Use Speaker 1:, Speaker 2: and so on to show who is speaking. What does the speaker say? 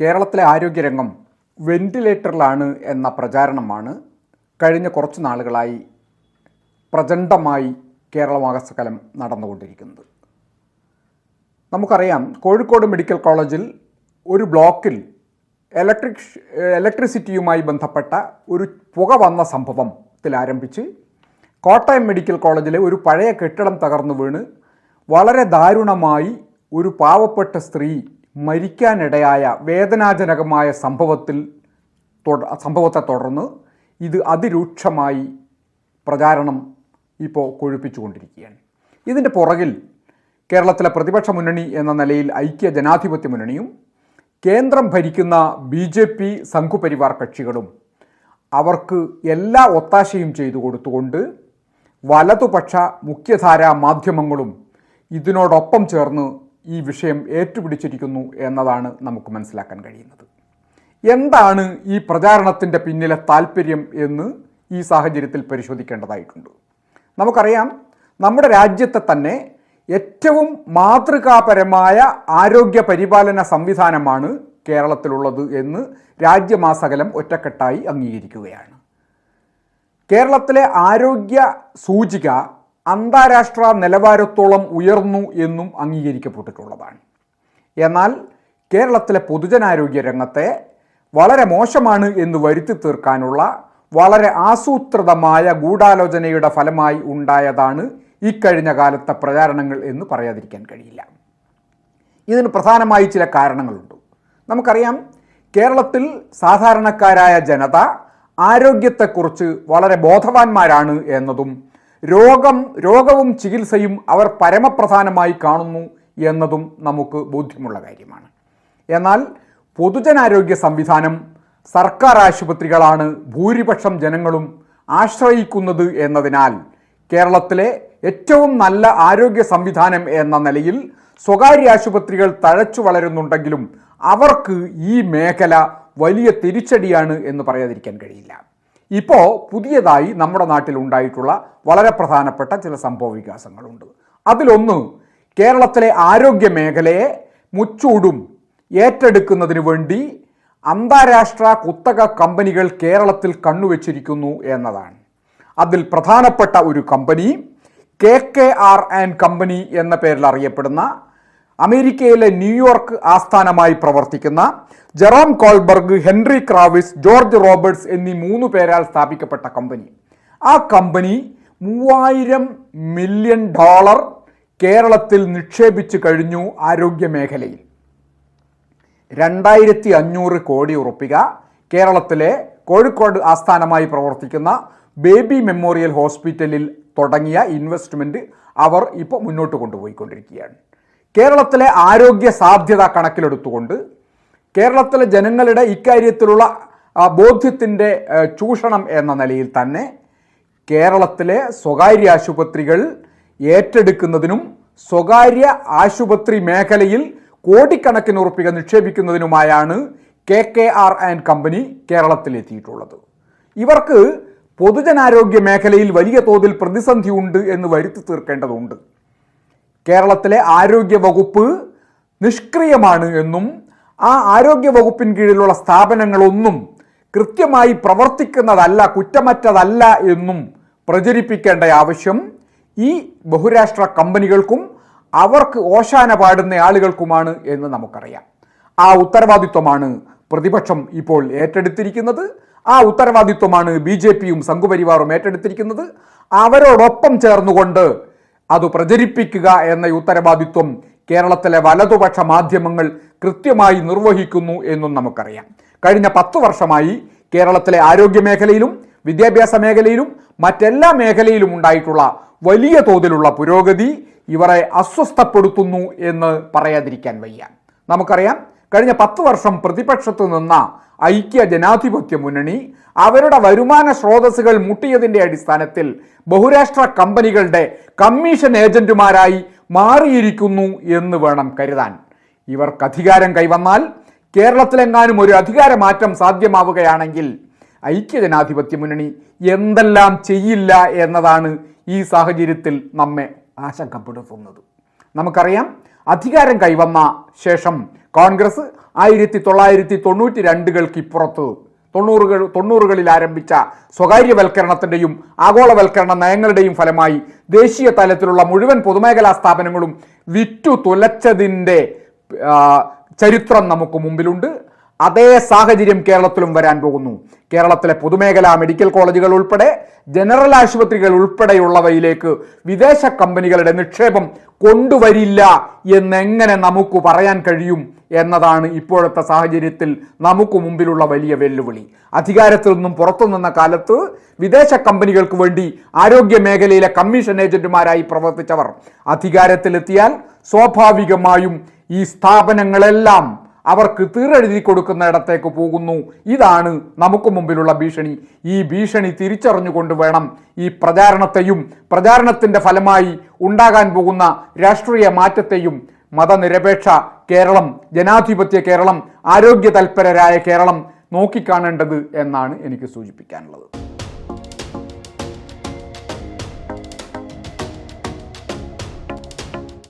Speaker 1: കേരളത്തിലെ ആരോഗ്യരംഗം വെന്റിലേറ്ററിലാണ് എന്ന പ്രചാരണമാണ് കഴിഞ്ഞ കുറച്ച് നാളുകളായി പ്രചണ്ഡമായി കേരളമാകസകലം നടന്നുകൊണ്ടിരിക്കുന്നത്. നമുക്കറിയാം കോഴിക്കോട് മെഡിക്കൽ കോളേജിൽ ഒരു ബ്ലോക്കിൽ ഇലക്ട്രിക് ഇലക്ട്രിസിറ്റിയുമായി ബന്ധപ്പെട്ട ഒരു പുക വന്ന സംഭവത്തിൽ ആരംഭിച്ച് കോട്ടയം മെഡിക്കൽ കോളേജിലെ ഒരു പഴയ കെട്ടിടം തകർന്നു വീണ് വളരെ ദാരുണമായി ഒരു പാവപ്പെട്ട സ്ത്രീ മരിക്കാനിടയായ വേദനാജനകമായ സംഭവത്തിൽ സംഭവത്തെ തുടർന്ന് ഇത് അതിരൂക്ഷമായി പ്രചാരണം ഇപ്പോൾ കൊഴുപ്പിച്ചുകൊണ്ടിരിക്കുകയാണ്. ഇതിന്റെ പുറകിൽ കേരളത്തിലെ പ്രതിപക്ഷ മുന്നണി എന്ന നിലയിൽ ഐക്യ ജനാധിപത്യ മുന്നണിയും കേന്ദ്രം ഭരിക്കുന്ന ബി ജെ പി സംഘുപരിവാർ കക്ഷികളും അവർക്ക് എല്ലാ ഒത്താശയും ചെയ്തു കൊടുത്തുകൊണ്ട് വലതുപക്ഷ മുഖ്യധാരാ മാധ്യമങ്ങളും ഇതിനോടൊപ്പം ചേർന്ന് ഈ വിഷയം ഏറ്റുപിടിച്ചിരിക്കുന്നു എന്നതാണ് നമുക്ക് മനസ്സിലാക്കാൻ കഴിയുന്നത്. എന്താണ് ഈ പ്രചാരണത്തിന്റെ പിന്നിലെ താല്പര്യം എന്ന് ഈ സാഹചര്യത്തിൽ പരിശോധിക്കേണ്ടതായിട്ടുണ്ട്. നമുക്കറിയാം നമ്മുടെ രാജ്യത്തെ തന്നെ ഏറ്റവും മാതൃകാപരമായ ആരോഗ്യ പരിപാലന സംവിധാനമാണ് കേരളത്തിലുള്ളത് എന്ന് രാജ്യമാസകലം ഒറ്റക്കെട്ടായി അംഗീകരിക്കുകയാണ്. കേരളത്തിലെ ആരോഗ്യ സൂചിക അന്താരാഷ്ട്ര നിലവാരത്തോളം ഉയർന്നു എന്നും അംഗീകരിക്കപ്പെട്ടിട്ടുള്ളതാണ്. എന്നാൽ കേരളത്തിലെ പൊതുജനാരോഗ്യ രംഗത്തെ വളരെ മോശമാണ് എന്ന് വരുത്തി തീർക്കാനുള്ള വളരെ ആസൂത്രിതമായ ഗൂഢാലോചനയുടെ ഫലമായി ഉണ്ടായതാണ് ഇക്കഴിഞ്ഞ കാലത്തെ പ്രചാരണങ്ങൾ എന്ന് പറയാതിരിക്കാൻ കഴിയില്ല. ഇതിന് പ്രധാനമായി ചില കാരണങ്ങളുണ്ട്. നമുക്കറിയാം കേരളത്തിൽ സാധാരണക്കാരായ ജനത ആരോഗ്യത്തെക്കുറിച്ച് വളരെ ബോധവാന്മാരാണ് എന്നതും രോഗം രോഗവും ചികിത്സയും അവർ പരമപ്രധാനമായി കാണുന്നു എന്നതും നമുക്ക് ബോധ്യമുള്ള കാര്യമാണ്. എന്നാൽ പൊതുജനാരോഗ്യ സംവിധാനം സർക്കാർ ആശുപത്രികളാണ് ഭൂരിപക്ഷം ജനങ്ങളും ആശ്രയിക്കുന്നത് എന്നതിനാൽ കേരളത്തിലെ ഏറ്റവും നല്ല ആരോഗ്യ സംവിധാനം എന്ന നിലയിൽ സ്വകാര്യ ആശുപത്രികൾ തഴച്ചു വളരുന്നുണ്ടെങ്കിലും അവർക്ക് ഈ മേഖല വലിയ തിരിച്ചടിയാണ് എന്ന് പറയാതിരിക്കാൻ കഴിയില്ല. ഇപ്പോൾ പുതിയതായി നമ്മുടെ നാട്ടിൽ ഉണ്ടായിട്ടുള്ള വളരെ പ്രധാനപ്പെട്ട ചില സംഭവ വികാസങ്ങളുണ്ട്. അതിലൊന്ന് കേരളത്തിലെ ആരോഗ്യ മേഖലയെ മുച്ചൂടും ഏറ്റെടുക്കുന്നതിന് വേണ്ടി അന്താരാഷ്ട്ര കുത്തക കമ്പനികൾ കേരളത്തിൽ കണ്ണുവച്ചിരിക്കുന്നു എന്നതാണ്. അതിൽ പ്രധാനപ്പെട്ട ഒരു company K K R and company എന്ന പേരിൽ അറിയപ്പെടുന്ന അമേരിക്കയിലെ ന്യൂയോർക്ക് ആസ്ഥാനമായി പ്രവർത്തിക്കുന്ന Jerome Kohlberg Henry Kravis George Roberts എന്നീ മൂന്ന് പേരാൽ സ്ഥാപിക്കപ്പെട്ട കമ്പനി. ആ കമ്പനി മൂവായിരം മില്യൺ ഡോളർ കേരളത്തിൽ നിക്ഷേപിച്ചു കഴിഞ്ഞു ആരോഗ്യ മേഖലയിൽ. രണ്ടായിരത്തി അഞ്ഞൂറ് കോടി ഉറപ്പിക കേരളത്തിലെ കോഴിക്കോട് ആസ്ഥാനമായി പ്രവർത്തിക്കുന്ന ബേബി മെമ്മോറിയൽ ഹോസ്പിറ്റലിൽ തുടങ്ങിയ ഇൻവെസ്റ്റ്മെന്റ് അവർ ഇപ്പോൾ മുന്നോട്ട് കൊണ്ടുപോയിക്കൊണ്ടിരിക്കുകയാണ്. കേരളത്തിലെ ആരോഗ്യ സാധ്യത കണക്കിലെടുത്തുകൊണ്ട് കേരളത്തിലെ ജനങ്ങളുടെ ഇക്കാര്യത്തിലുള്ള ബോധ്യത്തിന്റെ ചൂഷണം എന്ന നിലയിൽ തന്നെ കേരളത്തിലെ സ്വകാര്യ ആശുപത്രികൾ ഏറ്റെടുക്കുന്നതിനും സ്വകാര്യ ആശുപത്രി മേഖലയിൽ കോടിക്കണക്കിന് ഉറപ്പിക നിക്ഷേപിക്കുന്നതിനുമായാണ് K K R and company കേരളത്തിലെത്തിയിട്ടുള്ളത്. ഇവർക്ക് പൊതുജനാരോഗ്യ മേഖലയിൽ വലിയ തോതിൽ പ്രതിസന്ധിയുണ്ട് എന്ന് വരുത്തി തീർക്കേണ്ടതുണ്ട്. കേരളത്തിലെ ആരോഗ്യ വകുപ്പ് നിഷ്ക്രിയമാണ് എന്നും ആ ആരോഗ്യ വകുപ്പിൻ കീഴിലുള്ള സ്ഥാപനങ്ങളൊന്നും കൃത്യമായി പ്രവർത്തിക്കുന്നതല്ല കുറ്റമറ്റതല്ല എന്നും പ്രചരിപ്പിക്കേണ്ട ആവശ്യം ഈ ബഹുരാഷ്ട്ര കമ്പനികൾക്കും അവർക്ക് ഓശാന പാടുന്ന ആളുകൾക്കുമാണ് എന്ന് നമുക്കറിയാം. ആ ഉത്തരവാദിത്വമാണ് പ്രതിപക്ഷം ഇപ്പോൾ ഏറ്റെടുത്തിരിക്കുന്നത്. ആ ഉത്തരവാദിത്വമാണ് ബി ജെ പിയും സംഘപരിവാറും ഏറ്റെടുത്തിരിക്കുന്നത്. അവരോടൊപ്പം ചേർന്നുകൊണ്ട് അത് പ്രചരിപ്പിക്കുക എന്ന ഉത്തരവാദിത്വം കേരളത്തിലെ വലതുപക്ഷ മാധ്യമങ്ങൾ കൃത്യമായി നിർവഹിക്കുന്നു എന്നും നമുക്കറിയാം. കഴിഞ്ഞ പത്ത് വർഷമായി കേരളത്തിലെ ആരോഗ്യ മേഖലയിലും വിദ്യാഭ്യാസ മേഖലയിലും മറ്റെല്ലാ മേഖലയിലും ഉണ്ടായിട്ടുള്ള വലിയ തോതിലുള്ള പുരോഗതി ഇവരെ അസ്വസ്ഥപ്പെടുത്തുന്നു എന്ന് പറയാതിരിക്കാൻ വയ്യ. നമുക്കറിയാം കഴിഞ്ഞ പത്ത് വർഷം പ്രതിപക്ഷത്ത് നിന്ന ഐക്യ ജനാധിപത്യ മുന്നണി അവരുടെ വരുമാന സ്രോതസ്സുകൾ മുട്ടിയതിന്റെ അടിസ്ഥാനത്തിൽ ബഹുരാഷ്ട്ര കമ്പനികളുടെ കമ്മീഷൻ ഏജന്റുമാരായി മാറിയിരിക്കുന്നു എന്ന് വേണം കരുതാൻ. ഇവർക്ക് അധികാരം കൈവന്നാൽ കേരളത്തിലെങ്ങാനും ഒരു അധികാര മാറ്റം സാധ്യമാവുകയാണെങ്കിൽ ഐക്യജനാധിപത്യ മുന്നണി എന്തെല്ലാം ചെയ്യില്ല എന്നതാണ് ഈ സാഹചര്യത്തിൽ നമ്മെ ആശങ്കപ്പെടുത്തുന്നത്. നമുക്കറിയാം അധികാരം കൈവന്ന ശേഷം കോൺഗ്രസ് ആയിരത്തി തൊള്ളായിരത്തി തൊണ്ണൂറ്റി രണ്ടുകൾക്ക് ഇപ്പുറത്ത് തൊണ്ണൂറുകൾ തൊണ്ണൂറുകളിൽ ആരംഭിച്ച സ്വകാര്യവൽക്കരണത്തിന്റെയും ആഗോളവൽക്കരണ നയങ്ങളുടെയും ഫലമായി ദേശീയ തലത്തിലുള്ള മുഴുവൻ പൊതുമേഖലാ സ്ഥാപനങ്ങളും വിറ്റു തുലച്ചതിന്റെ ചരിത്രം നമുക്ക് മുമ്പിലുണ്ട്. അതേ സാഹചര്യം കേരളത്തിലും വരാൻ പോകുന്നു. കേരളത്തിലെ പൊതുമേഖലാ മെഡിക്കൽ കോളേജുകൾ ഉൾപ്പെടെ ജനറൽ ആശുപത്രികൾ ഉൾപ്പെടെയുള്ളവയിലേക്ക് വിദേശ കമ്പനികളുടെ നിക്ഷേപം കൊണ്ടുവരില്ല എന്നെങ്ങനെ നമുക്ക് പറയാൻ കഴിയും എന്നതാണ് ഇപ്പോഴത്തെ സാഹചര്യത്തിൽ നമുക്ക് മുമ്പിലുള്ള വലിയ വെല്ലുവിളി. അധികാരത്തിൽ നിന്നും പുറത്തു നിന്ന കാലത്ത് വിദേശ കമ്പനികൾക്ക് വേണ്ടി ആരോഗ്യ മേഖലയിലെ കമ്മീഷൻ ഏജന്റുമാരായി പ്രവർത്തിച്ചവർ അധികാരത്തിലെത്തിയാൽ സ്വാഭാവികമായും ഈ സ്ഥാപനങ്ങളെല്ലാം അവർക്ക് തീരെഴുതി കൊടുക്കുന്നിടത്തേക്ക് പോകുന്നു. ഇതാണ് നമുക്ക് മുമ്പിലുള്ള ഭീഷണി. ഈ ഭീഷണി തിരിച്ചറിഞ്ഞുകൊണ്ട് വേണം ഈ പ്രചാരണത്തെയും പ്രചാരണത്തിന്റെ ഫലമായി ഉണ്ടാകാൻ പോകുന്ന രാഷ്ട്രീയ മാറ്റത്തെയും മതനിരപേക്ഷ കേരളം ജനാധിപത്യ കേരളം ആരോഗ്യ തൽപരരായ കേരളം നോക്കിക്കാണേണ്ടത് എന്നാണ് എനിക്ക് സൂചിപ്പിക്കാനുള്ളത്.